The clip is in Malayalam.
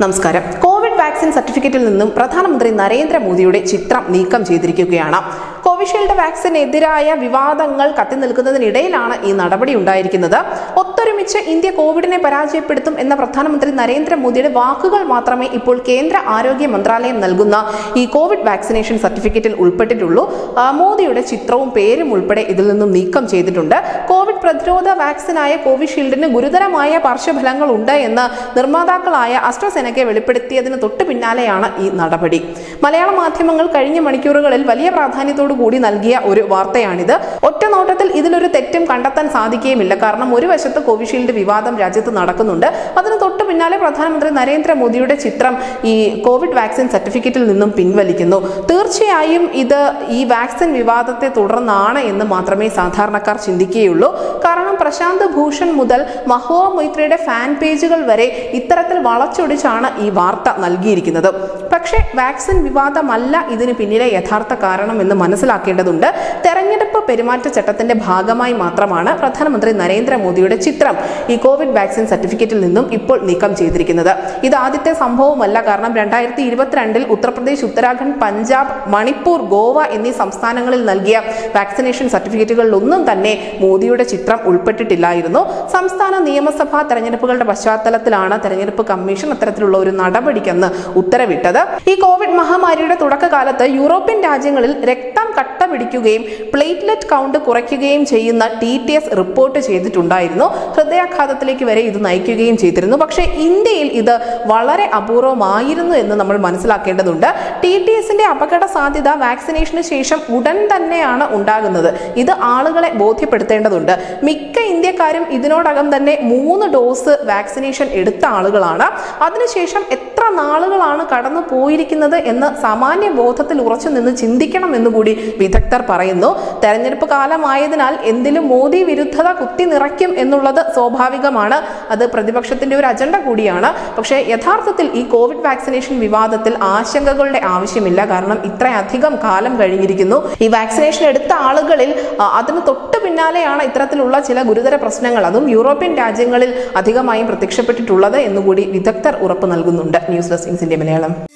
നമസ്കാരം. കോവിഡ് വാക്സിൻ സർട്ടിഫിക്കറ്റിൽ നിന്നും പ്രധാനമന്ത്രി നരേന്ദ്രമോദിയുടെ ചിത്രം നീക്കം ചെയ്തിരിക്കുകയാണ്. കോവിഷീൽഡ് വാക്സിനെതിരായ വിവാദങ്ങൾ കത്തി നിൽക്കുന്നതിനിടയിലാണ് ഈ നടപടി ഉണ്ടായിരിക്കുന്നത്. ഒത്തൊരുമിച്ച് ഇന്ത്യ കോവിഡിനെ പരാജയപ്പെടുത്തും എന്ന പ്രധാനമന്ത്രി നരേന്ദ്രമോദിയുടെ വാക്കുകൾ മാത്രമേ ഇപ്പോൾ കേന്ദ്ര ആരോഗ്യ മന്ത്രാലയം നൽകുന്ന ഈ കോവിഡ് വാക്സിനേഷൻ സർട്ടിഫിക്കറ്റിൽ ഉൾപ്പെട്ടിട്ടുള്ളൂ. മോദിയുടെ ചിത്രവും പേരും ഉൾപ്പെടെ ഇതിൽ നിന്നും നീക്കം ചെയ്തിട്ടുണ്ട്. പ്രതിരോധ വാക്സിനായ കോവിഷീൽഡിന് ഗുരുതരമായ പാർശ്വഫലങ്ങൾ ഉണ്ട് എന്ന് നിർമ്മാതാക്കളായ അസ്ട്രസെനക്കെ വെളിപ്പെടുത്തിയതിന് തൊട്ടു പിന്നാലെയാണ് ഈ നടപടി. മലയാള മാധ്യമങ്ങൾ കഴിഞ്ഞ മണിക്കൂറുകളിൽ വലിയ പ്രാധാന്യത്തോടു കൂടി നൽകിയ ഒരു വാർത്തയാണിത്. ഒറ്റ നോട്ടത്തിൽ ഇതിലൊരു തെറ്റും കണ്ടെത്താൻ സാധിക്കുകയുമില്ല. കാരണം ഒരു വശത്ത് കോവിഷീൽഡ് വിവാദം രാജ്യത്ത് നടക്കുന്നുണ്ട്. അതിന് തൊട്ടു പിന്നാലെ പ്രധാനമന്ത്രി നരേന്ദ്രമോദിയുടെ ചിത്രം ഈ കോവിഡ് വാക്സിൻ സർട്ടിഫിക്കറ്റിൽ നിന്നും പിൻവലിക്കുന്നു. തീർച്ചയായും ഇത് ഈ വാക്സിൻ വിവാദത്തെ തുടർന്നാണ് എന്ന് മാത്രമേ സാധാരണക്കാർ ചിന്തിക്കുകയുള്ളൂ. കാരണം പ്രശാന്ത് ഭൂഷൺ മുതൽ മഹോ മൊയ്ത്രയുടെ ഫാൻ പേജുകൾ വരെ ഇത്തരത്തിൽ വളച്ചൊടിച്ചാണ് ഈ വാർത്ത നൽകിയിരിക്കുന്നത്. പക്ഷേ വാക്സിൻ വിവാദമല്ല ഇതിന് പിന്നിലെ യഥാർത്ഥ കാരണം എന്ന് മനസ്സിലാക്കേണ്ടതുണ്ട്. തെരഞ്ഞെടുപ്പ് പെരുമാറ്റച്ചട്ടത്തിന്റെ ഭാഗമായി മാത്രമാണ് പ്രധാനമന്ത്രി നരേന്ദ്രമോദിയുടെ ചിത്രം ഈ കോവിഡ് വാക്സിൻ സർട്ടിഫിക്കറ്റിൽ നിന്നും ഇപ്പോൾ നീക്കം ചെയ്തിരിക്കുന്നത്. ഇത് ആദ്യത്തെ സംഭവമല്ല. കാരണം രണ്ടായിരത്തി ഇരുപത്തിരണ്ടിൽ ഉത്തർപ്രദേശ് ഉത്തരാഖണ്ഡ് പഞ്ചാബ് മണിപ്പൂർ ഗോവ എന്നീ സംസ്ഥാനങ്ങളിൽ നൽകിയ വാക്സിനേഷൻ സർട്ടിഫിക്കറ്റുകളിലൊന്നും തന്നെ മോദിയുടെ ചിത്രം ഉൾപ്പെട്ടിട്ടില്ലായിരുന്നു സംസ്ഥാന നിയമസഭാ തെരഞ്ഞെടുപ്പുകളുടെ പശ്ചാത്തലത്തിലാണ് തെരഞ്ഞെടുപ്പ് കമ്മീഷൻ അത്തരത്തിലുള്ള ഒരു നടപടിക്കെന്ന് ഉത്തരവിട്ടത്. ഈ കോവിഡ് മഹാമാരിയുടെ തുടക്കകാലത്ത് യൂറോപ്യൻ രാജ്യങ്ങളിൽ രക്തം കട്ട പിടിക്കുകയും പ്ലേറ്റ്ലെറ്റ് കൗണ്ട് കുറയ്ക്കുകയും ചെയ്യുന്ന ടി ടി എസ് റിപ്പോർട്ട് ചെയ്തിട്ടുണ്ടായിരുന്നു. ഹൃദയാഘാതത്തിലേക്ക് വരെ ഇത് നയിക്കുകയും ചെയ്തിരുന്നു. പക്ഷേ ഇന്ത്യയിൽ ഇത് വളരെ അപൂർവമായിരുന്നു എന്ന് നമ്മൾ മനസ്സിലാക്കേണ്ടതുണ്ട്. ടി ടി എസിന്റെ അപകട സാധ്യത വാക്സിനേഷന് ശേഷം ഉടൻ തന്നെയാണ് ഉണ്ടാകുന്നത്. ഇത് ആളുകളെ ബോധ്യപ്പെടുത്തേണ്ടതുണ്ട്. മിക്ക ഇന്ത്യക്കാരും ഇതിനോടകം തന്നെ മൂന്ന് ഡോസ് വാക്സിനേഷൻ എടുത്ത ആളുകളാണ്. അതിനുശേഷം എത്ര നാളുകളാണ് കടന്നു പോയിരിക്കുന്നത് എന്ന് സാമാന്യ ബോധത്തിൽ ഉറച്ചു നിന്ന് ചിന്തിക്കണം എന്നുകൂടി വിദഗ്ധർ പറയുന്നു തെരഞ്ഞെടുപ്പ് കാലമായതിനാൽ എന്തിലും മോദി വിരുദ്ധത കുത്തി നിറയ്ക്കും എന്നുള്ളത് സ്വാഭാവികമാണ്. അത് പ്രതിപക്ഷത്തിന്റെ ഒരു അജണ്ട കൂടിയാണ്. പക്ഷേ യഥാർത്ഥത്തിൽ ഈ കോവിഡ് വാക്സിനേഷൻ വിവാദത്തിൽ ആശങ്കകളുടെ ആവശ്യമില്ല. കാരണം ഇത്രയധികം കാലം കഴിഞ്ഞിരിക്കുന്നു. ഈ വാക്സിനേഷൻ എടുത്ത ആളുകളിൽ അതിന് തൊട്ട് പിന്നാലെയാണ് ഇത്തരത്തിലുള്ള ചില ഗുരുതര പ്രശ്നങ്ങൾ. അതും യൂറോപ്യൻ രാജ്യങ്ങളിൽ അധികമായും പ്രത്യക്ഷപ്പെട്ടിട്ടുള്ളത് എന്നുകൂടി വിദഗ്ധർ ഉറപ്പ് നൽകുന്നുണ്ട്. News desk Malayalam.